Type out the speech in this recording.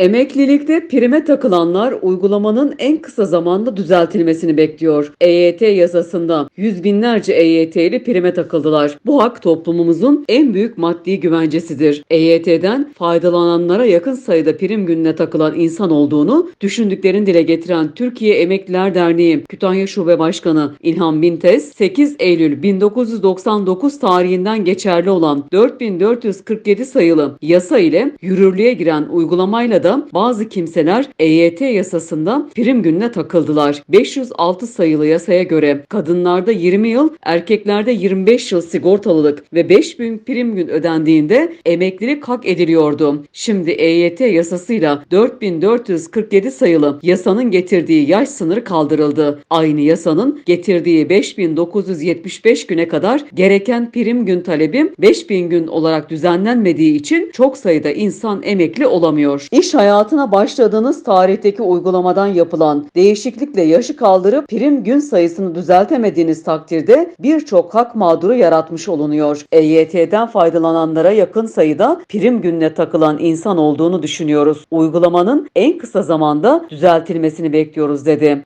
Emeklilikte prime takılanlar uygulamanın en kısa zamanda düzeltilmesini bekliyor. EYT yasasında yüz binlerce EYT'li prime takıldılar. Bu hak toplumumuzun en büyük maddi güvencesidir. EYT'den faydalananlara yakın sayıda prim gününe takılan insan olduğunu düşündüklerini dile getiren Türkiye Emekliler Derneği Kütahya Şube Başkanı İlhan Bintes, 8 Eylül 1999 tarihinden geçerli olan 4447 sayılı yasa ile yürürlüğe giren uygulamayla da bazı kimseler EYT yasasında prim gününe takıldılar. 506 sayılı yasaya göre kadınlarda 20 yıl, erkeklerde 25 yıl sigortalılık ve 5000 prim gün ödendiğinde emeklilik hak ediliyordu. Şimdi EYT yasasıyla 4447 sayılı yasanın getirdiği yaş sınırı kaldırıldı. Aynı yasanın getirdiği 5975 güne kadar gereken prim gün talebi 5000 gün olarak düzenlenmediği için çok sayıda insan emekli olamıyor. İş hayatına başladığınız tarihteki uygulamadan yapılan değişiklikle yaşı kaldırıp prim gün sayısını düzeltemediğiniz takdirde birçok hak mağduru yaratmış olunuyor. EYT'den faydalananlara yakın sayıda prim gününe takılan insan olduğunu düşünüyoruz. Uygulamanın en kısa zamanda düzeltilmesini bekliyoruz dedi.